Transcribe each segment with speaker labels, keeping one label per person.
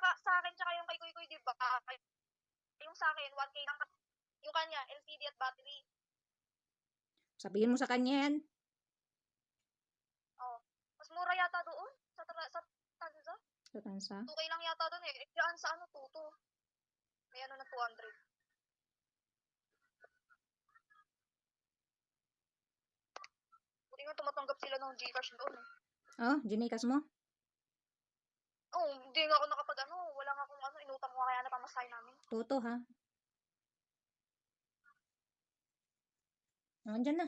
Speaker 1: sa, sa akin tsaka yung kay Kuy Kuy, di ba? Yung sa akin, 1K lang. Yung kanya, LCD at battery.
Speaker 2: Sabihin mo sa kanya yan.
Speaker 1: Mas mura yata doon. Sa, tra- sa Tanza.
Speaker 2: Sa tansa.
Speaker 1: 2K lang yata doon eh. Eh, Diyan sa ano, tuto. May ano na 200. Buti nga tumatanggap sila ng Gcash doon eh.
Speaker 2: Oh, ginikas mo?
Speaker 1: Oo, hindi nga ako nakapag ano. Wala nga akong ano, inutang ko kaya na pamasahe namin.
Speaker 2: Toto ha. Nandyan na.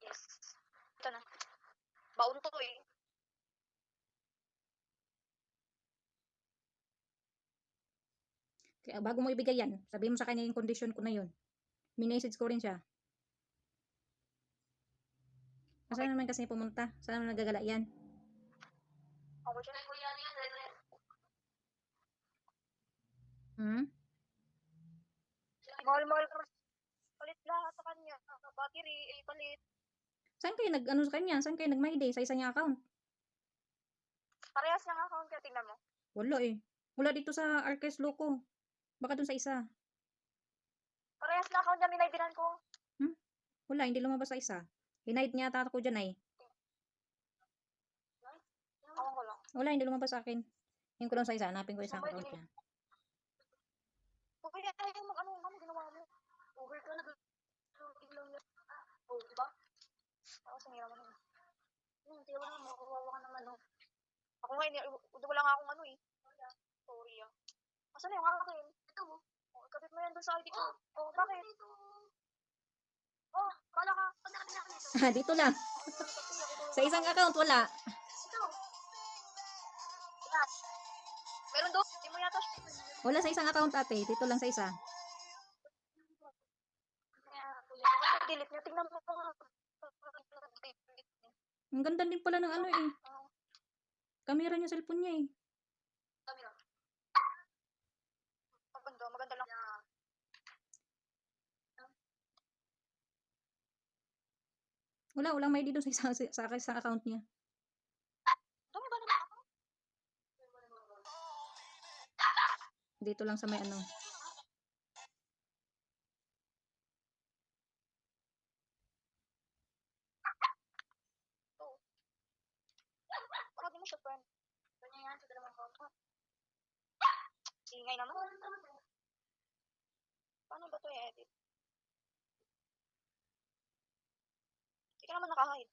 Speaker 1: Yes. Ito na. Baon to eh.
Speaker 2: Kaya bago mo ibigay yan, sabihin mo sa kanya yung condition ko na yun. Minessage ko rin siya. Saan naman kasi pumunta? Saan naman nagagala yan?
Speaker 1: Ako siya. Ko yan.
Speaker 2: Hmm?
Speaker 1: Mahal-mahal ko. Palit lahat sa kanya. Battery, eh, palit.
Speaker 2: Saan kayo nag, ano sa kanya? Saan kayo nag-my Sa isa niya account?
Speaker 1: Parehas ng account kaya tingnan mo.
Speaker 2: Wala eh. Wala dito sa Arcade Loco. Baka dun sa isa.
Speaker 1: Parehas na account niya, minaydinan ko.
Speaker 2: Wala, hindi lumabas sa isa. Hinight niya ata ako dyan ay.
Speaker 1: Ko.
Speaker 2: Wala, hindi lumabas sa akin. Yung ko lang sa isa, hanapin ko yung isang account niya.
Speaker 1: Kaya tayo mag ano, ano ginawa mo? Over ka, nag lang yun. Oh, diba? Ako sinira mo na. Hmm, tiyo na, makawawa ka naman, no. Ako nga, wala nga akong ano eh. Sorry ah. Asan na yung akin? Ito mo. Oh, kapit mo yan doon sa ID ko. Oh, bakit? Oh, kala ka. Pag nakatingin ako nito.
Speaker 2: Ah, dito lang. Sa isang account, wala.
Speaker 1: Meron doon. Hindi mo yata.
Speaker 2: Wala sa isang account ate. Dito lang sa isa.
Speaker 1: Delete niya. Tingnan mo
Speaker 2: Ang ganda din pala ng ano eh. Camera niya, cellphone niya eh. Wala, walang may dito sa isang, sa, sa account niya. Dito lang sa may ano.
Speaker 1: Singay naman. Paano ba ito i-edit? Hindi ka naman nakahide.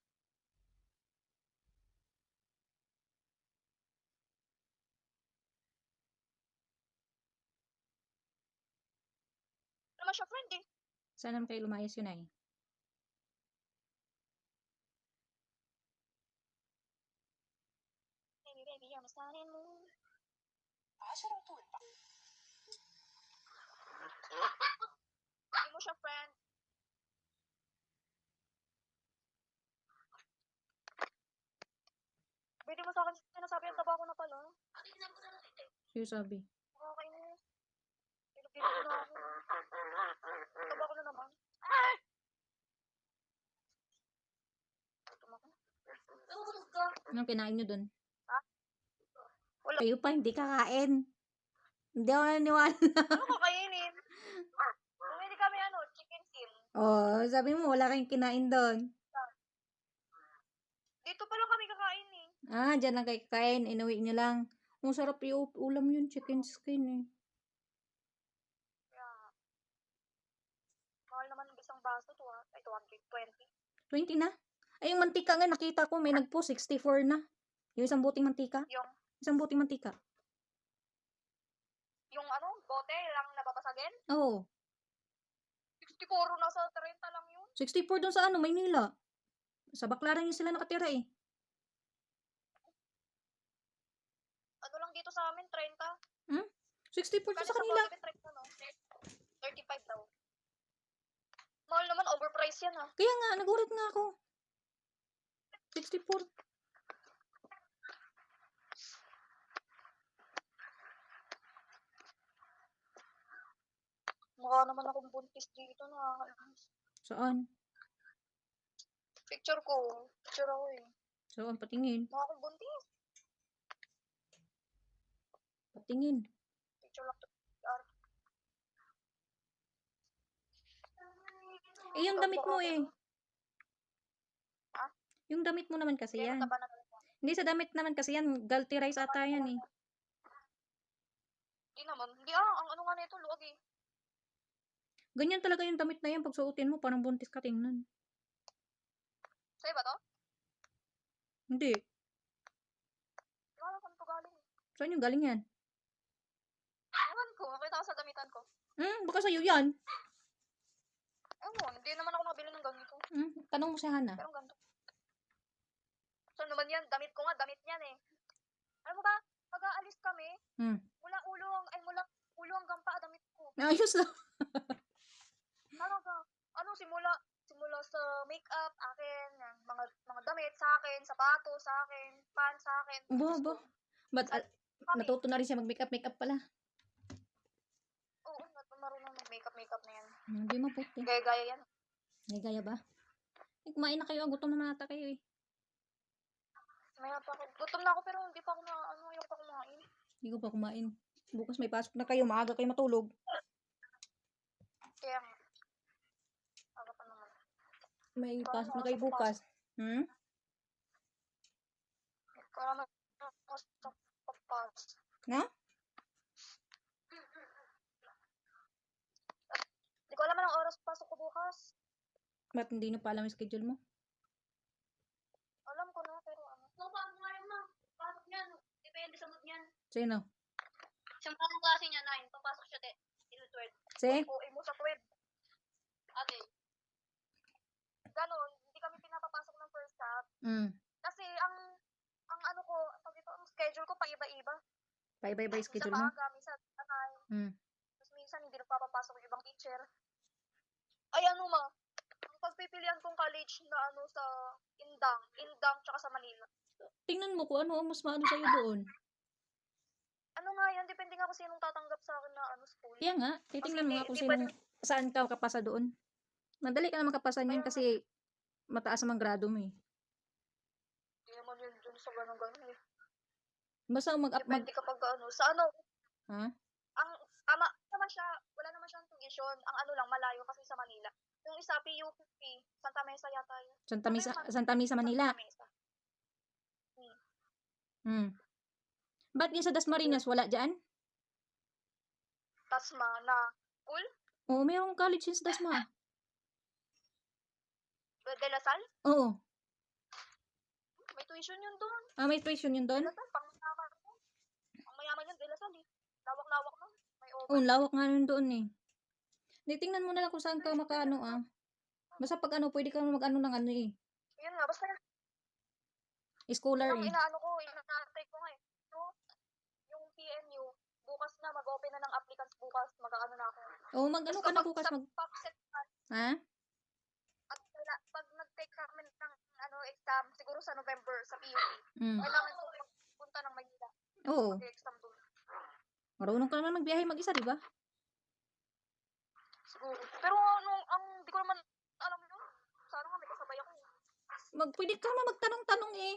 Speaker 1: Naman siya friend eh.
Speaker 2: Saan naman kayo lumayas yun ay?
Speaker 1: Baby, baby, you're my sun and moon. Hindi mo siya friend. Pwede mo sa akin sinasabi ang taba ko na pala.
Speaker 2: Sino sabi?
Speaker 1: Nakakainis. Pilipino ko na ako. Taba ko na naman.
Speaker 2: Anong kinain nyo dun?
Speaker 1: Wala.
Speaker 2: Kayo pa, hindi kakain. Hindi ako naniwala.
Speaker 1: Ano kakainin? Bumili kami ano, chicken sim.
Speaker 2: oh, sabi mo, wala kayong kinain doon.
Speaker 1: Dito pa lang kami kakain eh.
Speaker 2: Ah, dyan lang kayo kakain. Inuwi nyo lang. Ang sarap yung ulam yun, chicken skin eh.
Speaker 1: Kaya, mahal naman ng isang baso to ah. Ay, 220.
Speaker 2: 20 na. Ay, yung mantika nga, nakita ko, may nagpo 64 na. Yung isang buting mantika.
Speaker 1: Yung,
Speaker 2: Isang buting mantika.
Speaker 1: yung ano, bote lang nababasagin.
Speaker 2: Oo.
Speaker 1: 64 nasa 30 lang yun.
Speaker 2: 64 doon sa ano, Maynila. Sa Baclaran yung sila nakatira eh.
Speaker 1: Ano lang dito sa amin, 30.
Speaker 2: 64 doon
Speaker 1: Kaya
Speaker 2: sa kanila.
Speaker 1: bote, 30 no? 35 daw. Mahal naman, overpriced yan ah.
Speaker 2: Kaya nga, nagulat nga ako. 64.
Speaker 1: Mukha naman akong buntis dito na.
Speaker 2: Saan?
Speaker 1: Picture ko. Picture ako eh.
Speaker 2: So, ang patingin.
Speaker 1: Mukha akong buntis. PR.
Speaker 2: Eh, yung damit mo eh.
Speaker 1: Ha?
Speaker 2: Yung damit mo naman kasi yan.
Speaker 1: na.
Speaker 2: Hindi sa damit naman kasi yan. Galty rice ata yan eh.
Speaker 1: Hindi naman. Hindi ah, ang ano nga nito, luwag eh.
Speaker 2: Ganyan talaga yung damit na yan. Pag suotin mo, parang buntis ka tingnan.
Speaker 1: Sa'yo ba to?
Speaker 2: Hindi.
Speaker 1: Alam saan to galing.
Speaker 2: Saan yung galing yan?
Speaker 1: Ko, makita ko sa damitan ko.
Speaker 2: Hmm, baka sa'yo yan.
Speaker 1: Ewan, hindi naman ako nakabili ng ganito.
Speaker 2: Hmm, tanong mo si Hana.
Speaker 1: Pero ganito. Saan naman yan? Damit ko nga, damit yan eh. Alam mo ba, pag aalis kami,
Speaker 2: Hmm.
Speaker 1: mula ulo, ang- ay mula ulo hanggang paa damit ko.
Speaker 2: Ayos na.
Speaker 1: Talaga. Ano, simula, simula sa makeup, akin, mga mga damit sa akin, sapato sa akin, pants sa akin. Ko.
Speaker 2: Ba't al-
Speaker 1: Kami,
Speaker 2: natuto na rin siya mag-makeup, makeup pala.
Speaker 1: oo, nat- marunong mag-makeup, makeup na yan.
Speaker 2: Hindi mabuti.
Speaker 1: Gaya-gaya yan.
Speaker 2: May gaya ba? Eh, kumain na kayo. Gutom naman ata kayo eh.
Speaker 1: Maya pa ako. Gutom na ako pero hindi pa ako na, ano, yung pa kumain.
Speaker 2: Hindi ko pa kumain. Bukas may pasok na kayo. Maaga kayo matulog.
Speaker 1: Kaya nga. Aga pa naman.
Speaker 2: May
Speaker 1: Paano
Speaker 2: pasok na kayo bukas. Hmm?
Speaker 1: Kaya na, papas.
Speaker 2: Na?
Speaker 1: Hindi ko oras pasok ko bukas.
Speaker 2: Ba't hindi nyo pa alam yung schedule mo?
Speaker 1: Alam ko na, pero ano. No, paano nga yun, ma'am? Pasok niyan. Depende sa mood niyan.
Speaker 2: Sino?
Speaker 1: Siyang parang klase niya, 9. Papasok siya, te. Ilutwed.
Speaker 2: Si?
Speaker 1: O, imo sa twed. Ate. Ganon, hindi kami pinapapasok ng first half.
Speaker 2: Hmm.
Speaker 1: Kasi ang, ang ano ko, pag ito, ang schedule ko paiba-iba.
Speaker 2: Bye-bye-bye
Speaker 1: Minsan
Speaker 2: schedule mo.
Speaker 1: maaga, minsan anay.
Speaker 2: Hmm.
Speaker 1: Tapos minsan hindi nagpapapasok yung ibang teacher. Ay ano ma, ang pagpipilian kong college na ano sa Indang, Indang tsaka sa Manila.
Speaker 2: Tingnan mo kung ano ang mas maano sa'yo doon.
Speaker 1: Ano nga yan, depende nga kung sinong tatanggap sa akin na ano school.
Speaker 2: Kaya nga, titingnan mo nga kung
Speaker 1: hindi
Speaker 2: sino, saan ka makapasa doon. Madali ka na makapasa niyan
Speaker 1: Kaya nga.
Speaker 2: kasi mataas ang grado mo eh.
Speaker 1: Hindi naman yun dun sa ganun ganun eh.
Speaker 2: Basta mag, mag
Speaker 1: Depende kapag ano, sa ano,
Speaker 2: ha?
Speaker 1: ang, ama, naman siya, tuition, ang ano lang, malayo kasi sa Manila. Yung isa, PUP, Santa Mesa yata yun.
Speaker 2: Santa Misa,
Speaker 1: Santa
Speaker 2: Santa Misa, Manila.
Speaker 1: Santa Mesa.
Speaker 2: Hmm. Ba't yung sa Dasmariñas wala dyan?
Speaker 1: Tasma na, school,
Speaker 2: Oo, mayroong college yun sa Dasma.
Speaker 1: De La Salle,
Speaker 2: Oo.
Speaker 1: may tuition yun doon.
Speaker 2: Ah, may tuition yun doon?
Speaker 1: Pang mayaman mo. Ang mayaman yun, De La Salle eh. Lawak-lawak nun. May
Speaker 2: Oo,
Speaker 1: open.
Speaker 2: lawak nga nun doon eh. Di, tingnan mo na lang kung saan ka makaano ah. Basta pag ano, pwede ka mag-ano ng ano eh.
Speaker 1: Yun nga, basta
Speaker 2: Scholar
Speaker 1: ang
Speaker 2: eh.
Speaker 1: inaano ko, inaantay ko nga eh. So, yung PNU, bukas na, mag-open na ng applicants bukas, mag-ano na ako.
Speaker 2: Oo, mag-ano ka na bukas mag... Ha?
Speaker 1: at wala, pag nag-take kami ng ano, exam, siguro sa November, sa PUP,
Speaker 2: Mm.
Speaker 1: kailangan ko magpunta ng Manila,
Speaker 2: Oo.
Speaker 1: mag-exam doon.
Speaker 2: Marunong ka naman magbiyahe mag-isa, di ba?
Speaker 1: Pero nung, ang, di ko naman alam yun. Sana nga may kasabay ako.
Speaker 2: Mag, pwede ka naman magtanong-tanong eh.